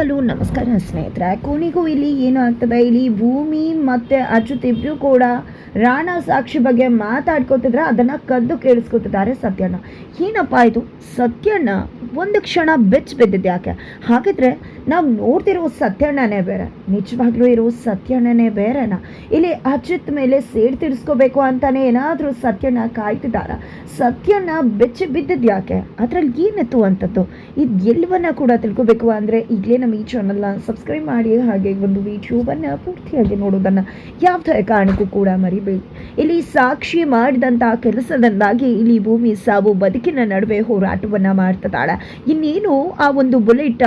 Hello, ನಮಸ್ಕಾರ ಸ್ನೇಹಿತರೆ. ಕೊನೆಗೂ ಇಲ್ಲಿ ಏನು ಆಗ್ತದೆ? ಇಲ್ಲಿ ಭೂಮಿ ಮತ್ತು ಅಚ್ಯುತ್ ಇಬ್ರು ಕೂಡ ರಾಣಾ ಸಾಕ್ಷಿ ಬಗ್ಗೆ ಮಾತಾಡ್ಕೋತಿದ್ರೆ ಅದನ್ನು ಕದ್ದು ಕೇಳಿಸ್ಕೊತಿದ್ದಾರೆ ಸತ್ಯಣ್ಣ. ಏನಪ್ಪ ಇದು? ಸತ್ಯಣ್ಣ, ಒಂದು ಕ್ಷಣ ಬೆಚ್ಚ ಬಿದ್ದಿದ್ದೆ ಯಾಕೆ? ಹಾಗಿದ್ರೆ ನಾವು ನೋಡ್ತಿರೋ ಸತ್ಯಣ್ಣನೇ ಬೇರೆ. ನಿಜವಾಗ್ಲೂ ಇರೋ ಸತ್ಯಣ್ಣನೇ ಬೇರೆನಾ? ಇಲ್ಲಿ ಅಚ್ಯುತ್ ಮೇಲೆ ಸೇಡ್ ತಿರ್ಸ್ಕೋಬೇಕು ಅಂತಾನೆ ಏನಾದರೂ ಸತ್ಯಣ್ಣ ಕಾಯ್ತಿದ್ದಾರ? ಸತ್ಯಣ್ಣ ಬೆಚ್ಚಿ ಬಿದ್ದದ್ದು ಯಾಕೆ? ಅದ್ರಲ್ಲಿ ಏನಿತ್ತು ಅಂತದ್ದು? ಇದು ಎಲ್ಲವನ್ನ ಕೂಡ ತಿಳ್ಕೊಬೇಕು ಅಂದರೆ ಈಗಲೇ ನಮ್ಮ ಈ ಚಾನಲ್ನ ಸಬ್ಸ್ಕ್ರೈಬ್ ಮಾಡಿ ಹಾಗೆ ಒಂದು ವಿಡಿಯೋವನ್ನು ಪೂರ್ತಿಯಾಗಿ ನೋಡೋದನ್ನು ಯಾವುದೇ ಕಾರಣಕ್ಕೂ ಕೂಡ ಮರಿಬೇಡಿ. ಇಲ್ಲಿ ಸಾಕ್ಷಿ ಮಾಡಿದಂಥ ಕೆಲಸದಿಂದಾಗಿ ಇಲ್ಲಿ ಭೂಮಿ ಸಾವು ಬದುಕಿನ ನಡುವೆ ಹೋರಾಟವನ್ನು ಮಾಡ್ತಿದ್ದಾಳೆ. ಇನ್ನೇನು ಆ ಒಂದು ಬುಲೆಟ್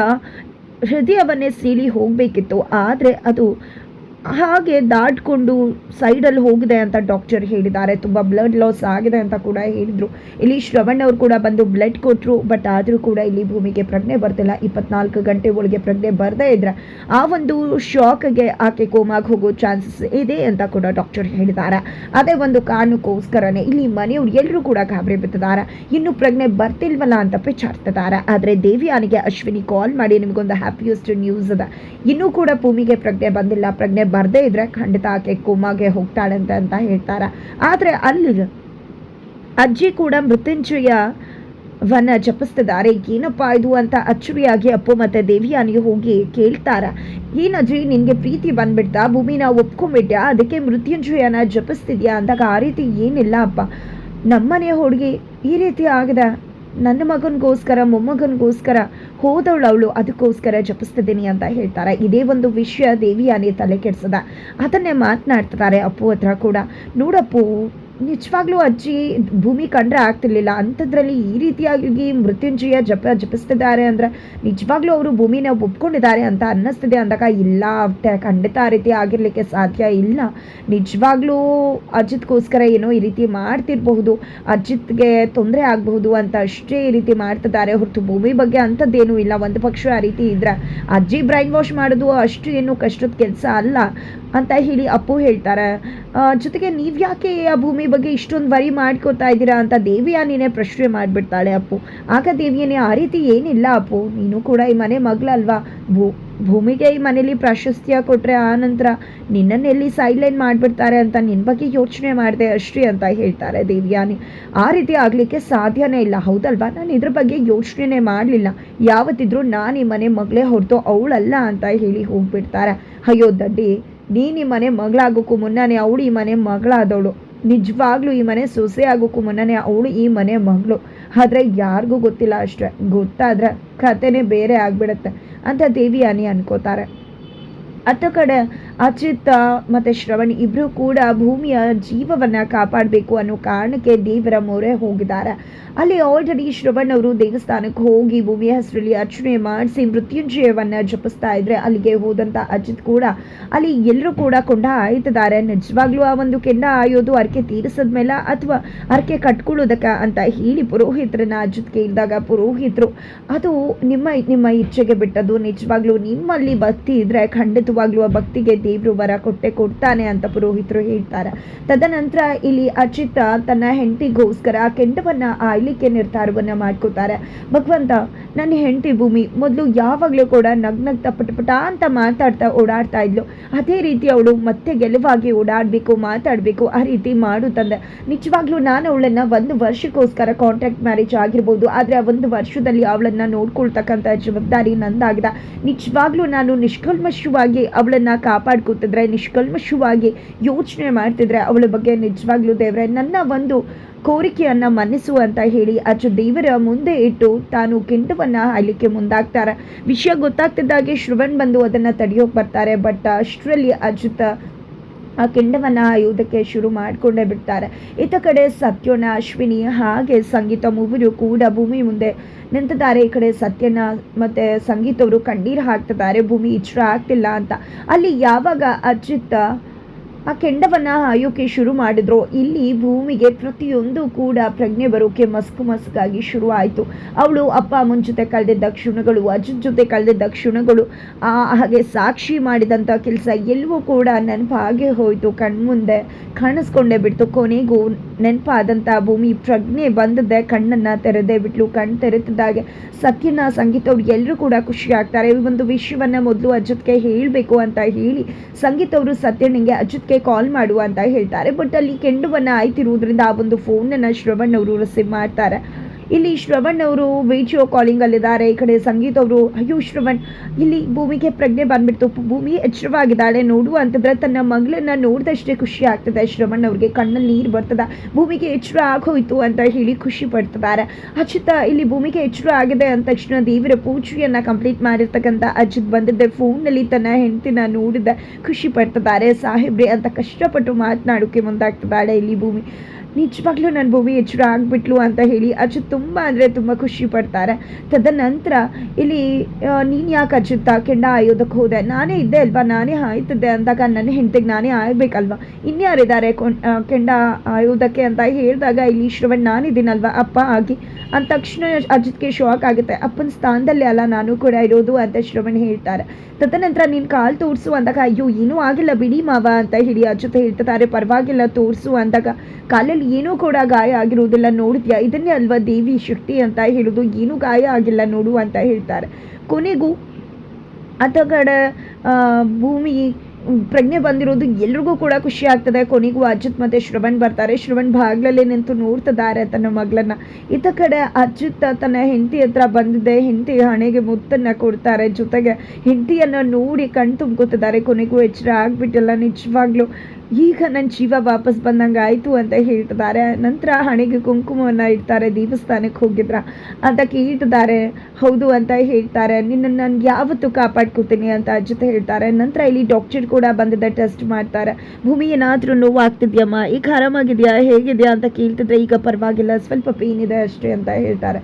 ಹೃದಯವನ್ನೇ ಸೀಳಿ ಹೋಗಬೇಕಿತ್ತು. ಆದರೆ ಅದು ಹಾಗೆ ದಾಟ್ಕೊಂಡು ಸೈಡಲ್ಲಿ ಹೋಗಿದೆ ಅಂತ ಡಾಕ್ಟರ್ ಹೇಳಿದ್ದಾರೆ. ತುಂಬ ಬ್ಲಡ್ ಲಾಸ್ ಆಗಿದೆ ಅಂತ ಕೂಡ ಹೇಳಿದರು. ಇಲ್ಲಿ ಶ್ರವಣ್ ಅವರು ಕೂಡ ಬಂದು ಬ್ಲಡ್ ಕೊಟ್ಟರು ಬಟ್ ಆದರೂ ಕೂಡ ಇಲ್ಲಿ ಭೂಮಿಗೆ ಪ್ರಜ್ಞೆ ಬರ್ತಿಲ್ಲ. ಇಪ್ಪತ್ನಾಲ್ಕು ಗಂಟೆ ಒಳಗೆ ಪ್ರಜ್ಞೆ ಬರದೇ ಇದ್ರೆ ಆ ಒಂದು ಶಾಕ್ಗೆ ಆಕೆ ಕೋಮಾಗಿ ಹೋಗೋ ಚಾನ್ಸಸ್ ಇದೆ ಅಂತ ಕೂಡ ಡಾಕ್ಟರ್ ಹೇಳಿದ್ದಾರೆ. ಅದೇ ಒಂದು ಕಾರಣಕ್ಕೋಸ್ಕರನೇ ಇಲ್ಲಿ ಮನೆಯವರು ಎಲ್ಲರೂ ಕೂಡ ಗಾಬರಿ ಬಿತ್ತಿದ್ದಾರೆ ಇನ್ನು ಪ್ರಜ್ಞೆ ಬರ್ತಿಲ್ವಲ್ಲ ಅಂತ ವಿಚಾರಿಸ್ತಿದ್ದಾರೆ ಆದರೆ ದೇವಿಯಾನಿಗೆ ಅಶ್ವಿನಿ ಕಾಲ್ ಮಾಡಿ ನಿಮಗೊಂದು ಹ್ಯಾಪಿಯೆಸ್ಟ್ ನ್ಯೂಸ್ ಅದ. ಇನ್ನೂ ಕೂಡ ಭೂಮಿಗೆ ಪ್ರಜ್ಞೆ ಬಂದಿಲ್ಲ. ಪ್ರಜ್ಞೆ ಬರದೇ ಇದ್ರೆ ಖಂಡಿತ ಆಕೆ ಕೋಮಾಗೆ ಹೋಗ್ತಾಳೆ ಅಂತ ಹೇಳ್ತಾರೆ. ಆದರೆ ಅಲ್ಲಿ ಅಜ್ಜಿ ಕೂಡ ಮೃತ್ಯುಂಜಯ ವನ್ನ ಜಪಿಸ್ತಿದ್ದಾರೆ. ಏನಪ್ಪ ಇದು ಅಂತ ಅಚ್ಚುರಿಯಾಗಿ ಅಪ್ಪು ಮತ್ತೆ ದೇವಿಯಾನಿಗೆ ಹೋಗಿ ಕೇಳ್ತಾರ. ಏನಜ್ಜಿ ನಿನಗೆ ಪ್ರೀತಿ ಬಂದ್ಬಿಡ್ತಾ ಭೂಮಿನ ಒಪ್ಕೊಂಡ್ಬಿಟ್ಯಾ? ಅದಕ್ಕೆ ಮೃತ್ಯುಂಜಯನ ಜಪಿಸ್ತಿದ್ಯಾ? ಅಂದಾಗ, ಆ ರೀತಿ ಏನಿಲ್ಲ ಅಪ್ಪ. ನಮ್ಮನೆ ಹುಡುಗಿ ಈ ರೀತಿ ಆಗದ. ನನ್ನ ಮಗನಿಗೋಸ್ಕರ, ಮೊಮ್ಮಗನಿಗೋಸ್ಕರ ಹೋದವಳು ಅವಳು, ಅದಕ್ಕೋಸ್ಕರ ಜಪಿಸ್ತಿದ್ದೀನಿ ಅಂತ ಹೇಳ್ತಾರೆ. ಇದೇ ಒಂದು ವಿಷಯ ದೇವಿಯಾನೆ ತಲೆ ಕೆಡ್ಸದ. ಅದನ್ನೇ ಮಾತನಾಡ್ತಿದ್ದಾರೆ ಅಪ್ಪು ಹತ್ರ ಕೂಡ. ನೋಡಪ್ಪು ನಿಜವಾಗ್ಲೂ ಅಜ್ಜಿ, ಭೂಮಿ ಕಂಡ್ರೆ ಆಗ್ತಿರ್ಲಿಲ್ಲ. ಅಂಥದ್ರಲ್ಲಿ ಈ ರೀತಿಯಾಗಿ ಮೃತ್ಯುಂಜಯ ಜಪ ಜಪಿಸ್ತಿದ್ದಾರೆ ಅಂದರೆ ನಿಜವಾಗ್ಲೂ ಅವರು ಭೂಮಿನ ಒಪ್ಕೊಂಡಿದ್ದಾರೆ ಅಂತ ಅನ್ನಿಸ್ತಿದೆ ಅಂದಾಗ, ಇಲ್ಲ ಖಂಡಿತ ಆ ರೀತಿ ಆಗಿರ್ಲಿಕ್ಕೆ ಸಾಧ್ಯ ಇಲ್ಲ. ನಿಜವಾಗ್ಲೂ ಅಜಿತ್ಗೋಸ್ಕರ ಏನೋ ಈ ರೀತಿ ಮಾಡ್ತಿರಬಹುದು, ಅಜಿತ್ಗೆ ತೊಂದರೆ ಆಗಬಹುದು ಅಂತ ಅಷ್ಟೇ ಈ ರೀತಿ ಮಾಡ್ತಿದ್ದಾರೆ. ಹೊರತು ಭೂಮಿ ಬಗ್ಗೆ ಅಂಥದ್ದೇನೂ ಇಲ್ಲ. ಒಂದು ಪಕ್ಷ ಆ ರೀತಿ ಇದ್ರೆ ಅಜ್ಜಿ ಬ್ರೈನ್ ವಾಶ್ ಮಾಡೋದು ಅಷ್ಟು ಏನು ಕಷ್ಟದ ಕೆಲಸ ಅಲ್ಲ ಅಂತ ಹೇಳಿ ಅಪ್ಪು ಹೇಳ್ತಾರೆ. ಜೊತೆಗೆ ನೀವು ಯಾಕೆ ಆ ಭೂಮಿ ಬಗ್ಗೆ ಇಷ್ಟೊಂದು ವರಿ ಮಾಡ್ಕೋತಾ ಇದ್ದೀರಾ ಅಂತ ದೇವಿಯಾನಿನೇ ಪ್ರಶ್ನೆ ಮಾಡಿಬಿಡ್ತಾಳೆ ಅಪ್ಪು. ಆಗ ದೇವಿಯಾನಿ ಆ ರೀತಿ ಏನಿಲ್ಲ ಅಪ್ಪು. ನೀನು ಕೂಡ ಈ ಮನೆ ಮಗಳಲ್ವಾ? ಭೂ, ಭೂಮಿಗೆ ಈ ಮನೇಲಿ ಪ್ರಾಶಸ್ತ್ಯ ಕೊಟ್ಟರೆ ಆ ನಂತರ ನಿನ್ನನ್ನೆಲ್ಲಿ ಸೈಡ್ಲೈನ್ ಮಾಡಿಬಿಡ್ತಾರೆ ಅಂತ ನಿನ್ನ ಬಗ್ಗೆ ಯೋಚನೆ ಮಾಡಿದೆ ಅಷ್ಟೇ ಅಂತ ಹೇಳ್ತಾರೆ ದೇವ್ಯಾನಿ. ಆ ರೀತಿ ಆಗಲಿಕ್ಕೆ ಸಾಧ್ಯನೇ ಇಲ್ಲ. ಹೌದಲ್ವಾ? ನಾನು ಇದ್ರ ಬಗ್ಗೆ ಯೋಚನೆ ಮಾಡಲಿಲ್ಲ. ಯಾವತ್ತಿದ್ರೂ ನಾನು ಈ ಮನೆ ಮಗಳೇ ಹೊರತು ಅವಳಲ್ಲ ಅಂತ ಹೇಳಿ ಹೋಗ್ಬಿಡ್ತಾರೆ. ಅಯ್ಯೋ, ದಡ್ಡಿ. ನೀನು ಈ ಮನೆ ಮಗಳಾಗೋಕ್ಕೂ ಮುನ್ನಾನೇ ಅವಳು ಈ ಮನೆ ಮಗಳಾದವಳು. ನಿಜವಾಗ್ಲೂ ಈ ಮನೆ ಸೊಸೆ ಆಗೋಕ್ಕೂ ಮುನ್ನನೇ ಅವಳು ಈ ಮನೆ ಮಗಳು. ಆದರೆ ಯಾರಿಗೂ ಗೊತ್ತಿಲ್ಲ ಅಷ್ಟೇ. ಗೊತ್ತಾದ್ರೆ ಕತೆನೇ ಬೇರೆ ಆಗಿಬಿಡುತ್ತೆ ಅಂತ ದೇವಿ ದೇವಿಯಾನಿ ಅನ್ಕೋತಾರೆ. ಅತ್ತ ಕಡೆ ಅಚ್ಯುತ ಮತ್ತು ಶ್ರವಣ್ ಇಬ್ಬರು ಕೂಡ ಭೂಮಿಯ ಜೀವವನ್ನು ಕಾಪಾಡಬೇಕು ಅನ್ನೋ ಕಾರಣಕ್ಕೆ ದೇವರ ಮೊರೆ ಹೋಗಿದ್ದಾರೆ. ಅಲ್ಲಿ ಆಲ್ರೆಡಿ ಶ್ರವಣ್ ಅವರು ದೇವಸ್ಥಾನಕ್ಕೆ ಹೋಗಿ ಭೂಮಿಯ ಹೆಸರಲ್ಲಿ ಅರ್ಚನೆ ಮಾಡಿಸಿ ಮೃತ್ಯುಂಜಯವನ್ನು ಜಪಿಸ್ತಾ ಇದ್ರೆ ಅಲ್ಲಿಗೆ ಹೋದಂಥ ಅಜಿತ್ ಕೂಡ ಅಲ್ಲಿ ಎಲ್ಲರೂ ಕೂಡ ಕೊಂಡ ಆಯ್ತಿದ್ದಾರೆ ನಿಜವಾಗ್ಲೂ ಆ ಒಂದು ಕೆಂಡ ಆಯೋದು ಅರ್ಕೆ ತೀರಿಸಿದ್ಮೇಲೆ ಅಥವಾ ಅರ್ಕೆ ಕಟ್ಕೊಳ್ಳೋದಕ್ಕೆ ಅಂತ ಹೇಳಿ ಪುರೋಹಿತರನ್ನ ಅಜಿತ್ ಕೇಳಿದಾಗ ಪುರೋಹಿತರು, ಅದು ನಿಮ್ಮ ನಿಮ್ಮ ಇಚ್ಛೆಗೆ ಬಿಟ್ಟದ್ದು. ನಿಜವಾಗ್ಲೂ ನಿಮ್ಮಲ್ಲಿ ಭಕ್ತಿ ಇದ್ರೆ ಖಂಡಿತವಾಗ್ಲೂ ಆ ಭಕ್ತಿಗೆ ದೇವ್ರು ವರ ಕೊಟ್ಟೆ ಕೊಡ್ತಾನೆ ಅಂತ ಪುರೋಹಿತರು ಹೇಳ್ತಾರೆ. ತದನಂತರ ಇಲ್ಲಿ ಅಚಿತ ತನ್ನ ಹೆಂಡತಿಗೋಸ್ಕರ ಆ ಕೆಂಡವನ್ನ ಆಯ್ಲಿಕ್ಕೆ ನಿರ್ಧಾರವನ್ನ ಮಾಡ್ಕೋತಾರೆ. ಭಗವಂತ ನನ್ನ ಹೆಂಡತಿ ಭೂಮಿ, ಮೊದಲು ಯಾವಾಗಲೂ ಕೂಡ ನಗ್ನಗ್ತಾ ಪಟಪಟ ಅಂತ ಮಾತಾಡ್ತಾ ಓಡಾಡ್ತಾ ಇದ್ಲು. ಅದೇ ರೀತಿ ಅವಳು ಮತ್ತೆ ಗೆಲುವಾಗಿ ಓಡಾಡಬೇಕು, ಮಾತಾಡಬೇಕು, ಆ ರೀತಿ ಮಾಡು ತಂದೆ. ನಿಜವಾಗ್ಲೂ ನಾನು ಅವಳನ್ನ ಒಂದು ವರ್ಷಕ್ಕೋಸ್ಕರ ಕಾಂಟ್ಯಾಕ್ಟ್ ಮ್ಯಾರೇಜ್ ಆಗಿರ್ಬೋದು, ಆದರೆ ಆ ಒಂದು ವರ್ಷದಲ್ಲಿ ಅವಳನ್ನ ನೋಡ್ಕೊಳ್ತಕ್ಕಂಥ ಜವಾಬ್ದಾರಿ ನಂದಾಗಿದೆ. ನಿಜವಾಗ್ಲೂ ನಾನು ನಿಷ್ಕಲ್ಮಶವಾಗಿ ಅವಳನ್ನ ಕಾಪಾಡ್ಕೊತಿದ್ರೆ, ನಿಷ್ಕಲ್ಮಶವಾಗಿ ಯೋಚನೆ ಮಾಡ್ತಿದ್ರೆ ಅವಳ ಬಗ್ಗೆ ನಿಜವಾಗ್ಲೂ ದೇವ್ರೆ, ನನ್ನ ಒಂದು ಕೋರಿಕೆಯನ್ನ ಮನ್ನಿಸು ಅಂತ ಹೇಳಿ ಅಜ್ಜ ದೇವರ ಮುಂದೆ ಇಟ್ಟು ತಾನು ಕೆಂಡವನ್ನ ಹಾಯ್ಲಿಕ್ಕೆ ಮುಂದಾಗ್ತಾರೆ. ವಿಷಯ ಗೊತ್ತಾಗ್ತಿದ್ದಾಗೆ ಶ್ರವಣ್ ಬಂದು ಅದನ್ನು ತಡೆಯೋಕೆ ಬರ್ತಾರೆ. ಬಟ್ ಅಷ್ಟರಲ್ಲಿ ಅಜಿತ ಆ ಕೆಂಡವನ್ನ ಆಯುವುದಕ್ಕೆ ಶುರು ಮಾಡಿಕೊಂಡೇ ಬಿಡ್ತಾರೆ. ಇತ್ತ ಕಡೆ ಸತ್ಯನ ಅಶ್ವಿನಿ ಹಾಗೆ ಸಂಗೀತ ಮೂವರು ಕೂಡ ಭೂಮಿ ಮುಂದೆ ನಿಂತಿದ್ದಾರೆ. ಈ ಕಡೆ ಸತ್ಯನ ಮತ್ತೆ ಸಂಗೀತವರು ಕಣ್ಣೀರು ಹಾಕ್ತಿದ್ದಾರೆ. ಭೂಮಿ ಇಚ್ಛರ ಆಗ್ತಿಲ್ಲ ಅಂತ. ಅಲ್ಲಿ ಯಾವಾಗ ಅಜಿತ್ ಆ ಕೆಂಡವನ್ನ ಹಾಯೋಕೆ ಶುರು ಮಾಡಿದ್ರು. ಇಲ್ಲಿ ಭೂಮಿಗೆ ಪ್ರತಿಯೊಂದು ಕೂಡ ಪ್ರಜ್ಞೆ ಬರೋಕೆ ಮಸ್ಕು ಮಸ್ಕಾಗಿ ಶುರು ಆಯಿತು ಅವಳು ಅಪ್ಪ ಅಮ್ಮನ ಜೊತೆ ಕಳೆದಿದ್ದ ಕ್ಷಣಗಳು ಅಜ್ಜನ ಜೊತೆ ಕಳೆದಿದ್ದ ಕ್ಷಣಗಳು ಆ, ಹಾಗೆ ಸಾಕ್ಷಿ ಮಾಡಿದಂಥ ಕೆಲಸ ಎಲ್ಲವೂ ಕೂಡ ನೆನಪಾಗೆ ಹೋಯಿತು. ಕಣ್ಮುಂದೆ ಕಾಣಿಸ್ಕೊಂಡೇ ಬಿಡ್ತು. ಕೊನೆಗೂ ನೆನಪಾದಂಥ ಭೂಮಿ ಪ್ರಜ್ಞೆ ಬಂದದ್ದೆ ಕಣ್ಣನ್ನು ತೆರೆದೇ ಬಿಟ್ಲು. ಕಣ್ಣು ತೆರೆತಿದ್ದಾಗೆ ಸತ್ಯನ ಸಂಗೀತ ಅವ್ರು ಎಲ್ಲರೂ ಕೂಡ ಖುಷಿ ಆಗ್ತಾರೆ ಈ ಒಂದು ವಿಷಯವನ್ನು ಮೊದಲು ಅಜ್ಜತ್ಗೆ ಹೇಳಬೇಕು ಅಂತ ಹೇಳಿ ಸಂಗೀತ ಅವರು ಸತ್ಯನಿಗೆ ಅಜ್ಜತ್ಗೆ ಕಾಲ್ ಮಾಡು ಅಂತ ಹೇಳ್ತಾರೆ. ಬಟ್ ಅಲ್ಲಿ ಕೆಂಡುವನ್ನು ಆಯ್ತಿರುವುದರಿಂದ ಆ ಒಂದು ಫೋನನ್ನು ಶ್ರವಣ್ ಅವರು ರಿಸೀವ್ ಮಾಡ್ತಾರೆ. ಇಲ್ಲಿ ಶ್ರವಣ್ ಅವರು ವಿಡಿಯೋ ಕಾಲಿಂಗಲ್ಲಿದ್ದಾರೆ ಈ ಕಡೆ ಸಂಗೀತ ಅವರು, ಅಯ್ಯೋ ಶ್ರವಣ್, ಇಲ್ಲಿ ಭೂಮಿಗೆ ಪ್ರಜ್ಞೆ ಬಂದ್ಬಿಡ್ತು. ಭೂಮಿ ಎಚ್ಚರವಾಗಿದ್ದಾಳೆ ನೋಡು ಅಂತಂದ್ರೆ ತನ್ನ ಮಗಳನ್ನ ನೋಡಿದಷ್ಟೇ ಖುಷಿ ಆಗ್ತದೆ. ಶ್ರವಣ್ ಅವ್ರಿಗೆ ಕಣ್ಣಲ್ಲಿ ನೀರು ಬರ್ತದ. ಭೂಮಿಗೆ ಎಚ್ಚರ ಆಗೋಯ್ತು ಅಂತ ಹೇಳಿ ಖುಷಿ ಪಡ್ತಿದ್ದಾರೆ. ಅಚ್ಯುತ, ಇಲ್ಲಿ ಭೂಮಿಗೆ ಎಚ್ಚರ ಆಗಿದೆ ಅಂದ ತಕ್ಷಣ ದೇವರ ಪೂಜೆಯನ್ನ ಕಂಪ್ಲೀಟ್ ಮಾಡಿರ್ತಕ್ಕಂಥ ಅಜಿತ್ ಬಂದಿದ್ದೆ. ಫೋನ್ನಲ್ಲಿ ತನ್ನ ಹೆಂಡತಿನ ನೋಡಿದ ಖುಷಿ ಪಡ್ತಿದ್ದಾರೆ. ಸಾಹೇಬ್ರೆ ಅಂತ ಕಷ್ಟಪಟ್ಟು ಮಾತನಾಡೋಕೆ ಮುಂದಾಗ್ತಿದ್ದಾಳೆ ಇಲ್ಲಿ ಭೂಮಿ. ನಿಜವಾಗ್ಲೂ ನನ್ನ ಭೂಮಿ ಎಚ್ಚರ ಆಗಿಬಿಟ್ಲು ಅಂತ ಹೇಳಿ ಅಜಿತ್ ತುಂಬ ಅಂದರೆ ತುಂಬ ಖುಷಿ ಪಡ್ತಾರೆ. ತದನಂತರ ಇಲ್ಲಿ ನೀನು ಯಾಕೆ ಅಚ್ಚುತ್ತ ಕೆಂಡ ಆಯೋದಕ್ಕೆ ಹೋದೆ? ನಾನೇ ಇದ್ದೆ ಅಲ್ವಾ? ನಾನೇ ಆಯ್ತಿದ್ದೆ ಅಂದಾಗ ನನ್ನ ಹೆಂಡತಿಗೆ ನಾನೇ ಆಗ್ಬೇಕಲ್ವಾ? ಇನ್ಯಾರಿದ್ದಾರೆ ಕೆಂಡ ಆಯೋದಕ್ಕೆ ಅಂತ ಹೇಳಿದಾಗ ಇಲ್ಲಿ ಶ್ರವಣ್ ನಾನಿದ್ದೀನಲ್ವ? ಅಪ್ಪ ಆಗಿ. ಅಂದ ತಕ್ಷಣ ಅಜಿತ್ಗೆ ಶಾಕ್ ಆಗುತ್ತೆ. ಅಪ್ಪನ ಸ್ಥಾನದಲ್ಲಿ ಅಲ್ಲ, ನಾನು ಕೂಡ ಇರೋದು ಅಂತ ಶ್ರವಣ್ ಹೇಳ್ತಾರೆ. ತದನಂತರ ನೀನು ಕಾಲು ತೋರಿಸು ಅಂದಾಗ, ಅಯ್ಯೋ, ಏನೂ ಆಗಿಲ್ಲ ಬಿಡಿ ಮಾವ ಅಂತ ಹೇಳಿ ಅಜಿತ್ ಹೇಳ್ತಿದ್ದಾರೆ. ಪರವಾಗಿಲ್ಲ, ತೋರಿಸು ಅಂದಾಗ ಕಾಲಲ್ಲಿ ಏನೂ ಕೂಡ ಗಾಯ ಆಗಿರುವುದಿಲ್ಲ. ನೋಡಿದ್ಯಾ? ಇದನ್ನೇ ಅಲ್ವಾ ದೇವಿ ಶಕ್ತಿ ಅಂತ ಹೇಳೋದು? ಏನೂ ಗಾಯ ಆಗಿಲ್ಲ ನೋಡು ಅಂತ ಹೇಳ್ತಾರೆ. ಕೊನೆಗೂ ಆತ ಭೂಮಿ, ಪ್ರಜ್ಞೆ ಬಂದಿರೋದು ಎಲ್ರಿಗೂ ಕೂಡ ಖುಷಿ ಆಗ್ತದೆ. ಕೊನೆಗೂ ಅಜಿತ್ ಮತ್ತೆ ಶ್ರವಣ್ ಬರ್ತಾರೆ. ಶ್ರವಣ್ ಬಾಗ್ಲಲ್ಲೇ ನಿಂತು ನೋಡ್ತಿದ್ದಾರೆ ತನ್ನ ಮಗಳನ್ನ. ಇತ್ತ ಕಡೆ ಅಜಿತ್ ತನ್ನ ಹೆಂಡತಿ ಹತ್ರ ಬಂದಿದೆ. ಹೆಂಡತಿ ಹಣೆಗೆ ಮುತ್ತನ್ನ ಕೊಡ್ತಾರೆ. ಜೊತೆಗೆ ಹೆಂಡತಿಯನ್ನು ನೋಡಿ ಕಣ್ ತುಂಬ್ಕೋತಿದ್ದಾರೆ. ಕೊನೆಗೂ ಎಚ್ಚರ ಆಗ್ಬಿಟ್ಟಲ್ಲ. ನಿಜವಾಗ್ಲೂ ಈಗ ನನ್ನ ಜೀವ ವಾಪಸ್ ಬಂದಂಗೆ ಆಯಿತು ಅಂತ ಹೇಳ್ತಿದ್ದಾರೆ. ನಂತರ ಹಣೆಗೆ ಕುಂಕುಮವನ್ನು ಇಡ್ತಾರೆ, ದೇವಸ್ಥಾನಕ್ಕೆ ಹೋಗಿದ್ರ. ಅಂತ ಕೇಳ್ತಿದ್ದಾರೆ ಹೌದು ಅಂತ ಹೇಳ್ತಾರೆ. ನಿನ್ನ ನಾನು ಯಾವತ್ತೂ ಕಾಪಾಡ್ಕೊತೀನಿ ಅಂತ ಅಜ್ಜತೆ ಹೇಳ್ತಾರೆ. ನಂತರ ಇಲ್ಲಿ ಡಾಕ್ಟರ್ ಕೂಡ ಬಂದಿದ್ದ ಟೆಸ್ಟ್ ಮಾಡ್ತಾರೆ. ಭೂಮಿ ಏನಾದರೂ ನೋವು ಆಗ್ತಿದ್ಯಮ್ಮ ಈಗ ಆರಾಮಾಗಿದೆಯಾ? ಹೇಗಿದೆಯಾ? ಅಂತ ಕೇಳ್ತಿದ್ರೆ ಈಗ ಪರವಾಗಿಲ್ಲ. ಸ್ವಲ್ಪ ಪೇನ್ ಇದೆ ಅಷ್ಟೇ ಅಂತ ಹೇಳ್ತಾರೆ.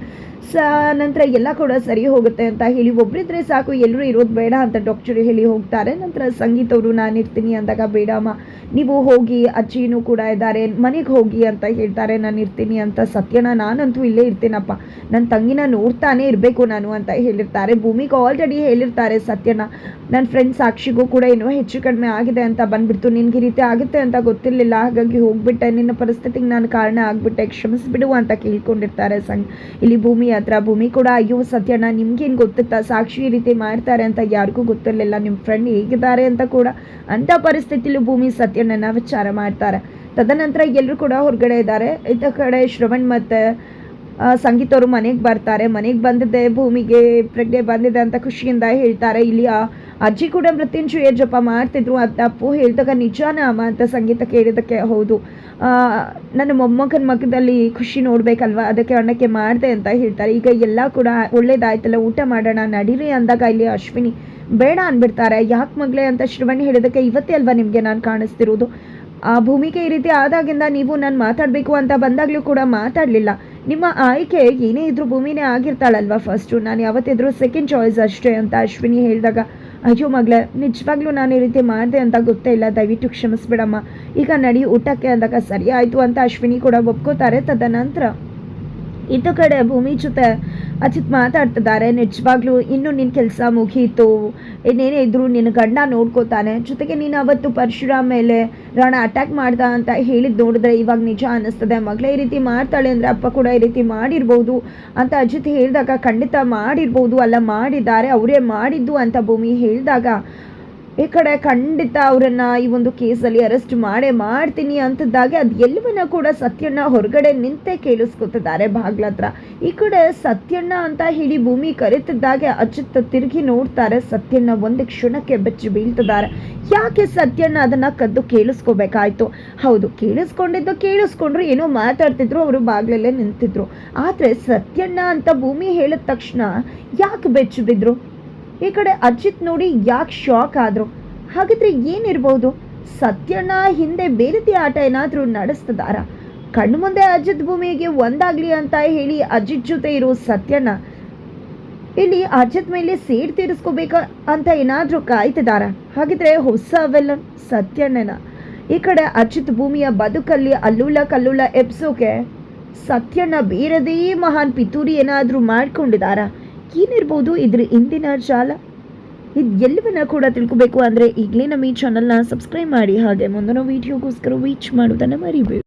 ಸ, ನಂತರ ಎಲ್ಲ ಕೂಡ ಸರಿ ಹೋಗುತ್ತೆ ಅಂತ ಹೇಳಿ ಒಬ್ಬರಿದ್ರೆ ಸಾಕು, ಎಲ್ಲರೂ ಇರೋದು ಬೇಡ ಅಂತ ಡಾಕ್ಟರ್ ಹೇಳಿ ಹೋಗ್ತಾರೆ. ನಂತರ ಸಂಗೀತ ಅವರು, ನಾನು ಇರ್ತೀನಿ ಅಂದಾಗ, ಬೇಡಮ್ಮ, ನೀವು ಹೋಗಿ, ಅಜ್ಜಿನೂ ಕೂಡ ಇದ್ದಾರೆ, ಮನೆಗೆ ಹೋಗಿ ಅಂತ ಹೇಳ್ತಾರೆ. ನಾನು ಇರ್ತೀನಿ ಅಂತ ಸತ್ಯನ, ನಾನಂತೂ ಇಲ್ಲೇ ಇರ್ತೀನಪ್ಪ ನನ್ನ ತಂಗಿನ ನೋಡ್ತಾನೆ ಇರಬೇಕು ನಾನು ಅಂತ ಹೇಳಿರ್ತಾರೆ. ಭೂಮಿಗೆ ಆಲ್ರೆಡಿ ಹೇಳಿರ್ತಾರೆ ಸತ್ಯನ. ನನ್ನ ಫ್ರೆಂಡ್ ಸಾಕ್ಷಿಗೂ ಕೂಡ ಏನೋ ಹೆಚ್ಚು ಕಡಿಮೆ ಆಗಿದೆ ಅಂತ ಬಂದ್ಬಿಡ್ತು. ನಿನ್ಗೆ ಈ ರೀತಿ ಆಗುತ್ತೆ ಅಂತ ಗೊತ್ತಿರಲಿಲ್ಲ, ಹಾಗಾಗಿ ಹೋಗ್ಬಿಟ್ಟೆ. ನಿನ್ನ ಪರಿಸ್ಥಿತಿಗೆ ನಾನು ಕಾರಣ ಆಗಿಬಿಟ್ಟೆ, ಕ್ಷಮಿಸ್ಬಿಡು ಅಂತ ಕೇಳ್ಕೊಂಡಿರ್ತಾರೆ ಸಂಗ್. ಇಲ್ಲಿ ಭೂಮಿ ಹತ್ರ ಭೂಮಿ ಕೂಡ ಅಯ್ಯೋ ಸತ್ಯಣ್ಣ, ನಿಮ್ಗೇನು ಗೊತ್ತಿತ್ತಾ? ಸಾಕ್ಷಿ ಈ ರೀತಿ ಮಾಡ್ತಾರೆ ಅಂತ ಯಾರಿಗೂ ಗೊತ್ತಿರಲಿಲ್ಲ. ನಿಮ್ಮ ಫ್ರೆಂಡ್ ಹೇಗಿದ್ದಾರೆ ಅಂತ ಕೂಡ ಅಂಥ ಪರಿಸ್ಥಿತಿಲಿ ಭೂಮಿ ಸತ್ಯಣ್ಣನ ವಿಚಾರ ಮಾಡ್ತಾರೆ. ತದನಂತರ ಎಲ್ಲರೂ ಕೂಡ ಹೊರಗಡೆ ಇದ್ದಾರೆ. ಇತ್ತ ಕಡೆ ಶ್ರವಣ್ ಮತ್ತು ಸಂಗೀತ ಅವರು ಮನೆಗೆ ಬರ್ತಾರೆ. ಮನೆಗೆ ಬಂದಿದ್ದೆ, ಭೂಮಿಗೆ ಪ್ರಜ್ಞೆ ಬಂದಿದೆ ಅಂತ ಖುಷಿಯಿಂದ ಹೇಳ್ತಾರೆ. ಇಲ್ಲಿ ಆ ಅಜ್ಜಿ ಕೂಡ ಮೃತ್ಯುಂಜಯ ಜಪ ಮಾಡ್ತಿದ್ರು. ಅಂತ ತಪ್ಪು ಹೇಳಿದಾಗ ನಿಜಾನ ಅಮ್ಮ ಅಂತ ಸಂಗೀತ ಕೇಳಿದ್ದಕ್ಕೆ ಹೌದು. ನನ್ನ ಮೊಮ್ಮಗನ ಮಗದಲ್ಲಿ ಖುಷಿ ನೋಡ್ಬೇಕಲ್ವಾ? ಅದಕ್ಕೆ ಅಣ್ಣಕ್ಕೆ ಮಾಡಿದೆ ಅಂತ ಹೇಳ್ತಾರೆ. ಈಗ ಎಲ್ಲ ಕೂಡ ಒಳ್ಳೇದಾಯ್ತಲ್ಲ, ಊಟ ಮಾಡೋಣ, ನಡೀರಿ ಅಂದಾಗ ಇಲ್ಲಿ ಅಶ್ವಿನಿ ಬೇಡ ಅಂದ್ಬಿಡ್ತಾರೆ ಯಾಕೆ ಮಗಳೇ ಅಂತ ಶ್ರವಣ್ ಹೇಳಿದಕ್ಕೆ ಇವತ್ತೇ ಅಲ್ವಾ ನಿಮಗೆ ನಾನು ಕಾಣಿಸ್ತಿರೋದು? ಆ ಭೂಮಿಗೆ ಈ ರೀತಿ ಆದಾಗಿಂದ ನೀವು ನಾನು ಮಾತಾಡಬೇಕು ಅಂತ ಬಂದಾಗಲೂ ಕೂಡ ಮಾತಾಡಲಿಲ್ಲ. ನಿಮ್ಮ ಆಯ್ಕೆ ಏನೇ ಇದ್ರೂ ಭೂಮಿನೇ ಆಗಿರ್ತಾಳಲ್ವಾ ಫಸ್ಟು ನಾನು ಯಾವತ್ತಿದ್ರೂ ಸೆಕೆಂಡ್ ಚಾಯ್ಸ್ ಅಷ್ಟೇ ಅಂತ ಅಶ್ವಿನಿ ಹೇಳಿದಾಗ, ಅಯ್ಯೋ ಮಗಳೇ, ನಿಜವಾಗ್ಲೂ ನಾನು ಈ ರೀತಿ ಮಾಡಿದೆ ಅಂತ ಗೊತ್ತೇ ಇಲ್ಲ, ದಯವಿಟ್ಟು ಕ್ಷಮಿಸ್ಬಿಡಮ್ಮ. ಈಗ ನಡಿ ಊಟಕ್ಕೆ ಅಂದಾಗ ಸರಿ ಆಯಿತು ಅಂತ ಅಶ್ವಿನಿ ಕೂಡ ಒಪ್ಕೋತಾರೆ ತದನಂತರ. ಇತ್ತು ಕಡೆ ಭೂಮಿ ಜೊತೆ ಅಚಿತ್ ಮಾತಾಡ್ತಿದ್ದಾರೆ. ನಿಜವಾಗ್ಲೂ ಇನ್ನು ನಿನ್ನ ಕೆಲಸ ಮುಗೀತು. ಇನ್ನೇನೇ ಇದ್ರು ನಿನ್ನ ಗಂಡ ನೋಡ್ಕೋತಾನೆ. ಜೊತೆಗೆ ನೀನು ಅವತ್ತು ಪರಶುರಾಮ್ ಮೇಲೆ ರಾಣ ಅಟ್ಯಾಕ್ ಮಾಡ್ದ ಅಂತ ಹೇಳಿದ್ ನೋಡಿದ್ರೆ ಇವಾಗ ನಿಜ ಅನ್ನಿಸ್ತದೆ ಮಗಳೇ ಈ ರೀತಿ ಮಾಡ್ತಾಳೆ ಅಂದರೆ ಅಪ್ಪ ಕೂಡ ಈ ರೀತಿ ಮಾಡಿರ್ಬೋದು ಅಂತ ಅಜಿತ್ ಹೇಳಿದಾಗ ಖಂಡಿತ ಮಾಡಿರ್ಬೋದು. ಅಲ್ಲ, ಮಾಡಿದ್ದಾರೆ. ಅವರೇ ಮಾಡಿದ್ದು ಅಂತ ಭೂಮಿ ಹೇಳಿದಾಗ ಈ ಕಡೆ ಖಂಡಿತ ಅವರನ್ನ ಈ ಒಂದು ಕೇಸಲ್ಲಿ ಅರೆಸ್ಟ್ ಮಾಡೇ ಮಾಡ್ತೀನಿ ಅಂತದ್ದಾಗೆ ಅದು ಎಲ್ಲವನ್ನ ಕೂಡ ಸತ್ಯಣ್ಣ ಹೊರಗಡೆ ನಿಂತೆ ಕೇಳಿಸ್ಕೊತಿದ್ದಾರೆ ಬಾಗ್ಲ ಹತ್ರ ಈ ಕಡೆ ಸತ್ಯಣ್ಣ ಅಂತ ಹೇಳಿ ಭೂಮಿ ಕರೆತಿದ್ದಾಗೆ ಅಚ್ಯುತ್ ತಿರುಗಿ ನೋಡ್ತಾರೆ ಸತ್ಯಣ್ಣ ಒಂದು ಕ್ಷಣಕ್ಕೆ ಬೆಚ್ಚಿ ಬೀಳ್ತಿದ್ದಾರೆ. ಯಾಕೆ ಸತ್ಯಣ್ಣ ಅದನ್ನ ಕದ್ದು ಕೇಳಿಸ್ಕೋಬೇಕಾಯ್ತು? ಹೌದು, ಕೇಳಿಸ್ಕೊಂಡಿದ್ದು ಕೇಳಿಸ್ಕೊಂಡ್ರು, ಏನೋ ಮಾತಾಡ್ತಿದ್ರು, ಅವರು ಬಾಗ್ಲಲ್ಲೇ ನಿಂತಿದ್ರು. ಆದ್ರೆ ಸತ್ಯಣ್ಣ ಅಂತ ಭೂಮಿ ಹೇಳಿದ ತಕ್ಷಣ ಯಾಕೆ ಬೆಚ್ಚು ಬಿದ್ರು? ಈ ಕಡೆ ಅಜಿತ್ ನೋಡಿ ಯಾಕೆ ಶಾಕ್ ಆದರು. ಹಾಗಿದ್ರೆ ಏನಿರ್ಬೋದು? ಸತ್ಯಣ್ಣ ಹಿಂದೆ ಬೇರೆ ರೀತಿ ಆಟ ಏನಾದರೂ ನಡೆಸ್ತದಾರ? ಕಣ್ಣು ಮುಂದೆ ಅಜಿತ್ ಭೂಮಿಗೆ ಒಂದಾಗ್ಲಿ ಅಂತ ಹೇಳಿ ಅಜಿತ್ ಜೊತೆ ಇರೋ ಸತ್ಯಣ್ಣ, ಇಲ್ಲಿ ಅಜಿತ್ ಮೇಲೆ ಸೇಡ್ ತೀರಿಸ್ಕೋಬೇಕ ಅಂತ ಏನಾದರೂ ಕಾಯ್ತಿದಾರ? ಹಾಗಿದ್ರೆ ಹೊಸ ವೆಲ್ಲನ್ ಸತ್ಯಣ್ಣನ. ಈ ಕಡೆ ಅಜಿತ್ ಭೂಮಿಯ ಬದುಕಲ್ಲಿ ಅಲ್ಲುಳ್ಳ ಕಲ್ಲುಳ್ಳ ಎಬ್ಸೋಕೆ ಸತ್ಯಣ್ಣ ಬೇರೆದೇ ಮಹಾನ್ ಪಿತೂರಿ ಏನಾದರೂ ಮಾಡ್ಕೊಂಡಿದ್ದಾರಾ ಏನಿರ್ಬೋದು ಇದ್ರ ಇಂದಿನ ಜಾಲ? ಇದು ಎಲ್ಲವನ್ನ ಕೂಡ ತಿಳ್ಕೊಬೇಕು ಅಂದರೆ ಈಗಲೇ ನಮ್ಮ ಈ ಚಾನಲ್ನ ಸಬ್ಸ್ಕ್ರೈಬ್ ಮಾಡಿ. ಹಾಗೆ ಮುಂದಿನ ವೀಡಿಯೋಗೋಸ್ಕರ ವೀಚ್ ಮಾಡೋದನ್ನು ಮರಿಬೇಡಿ.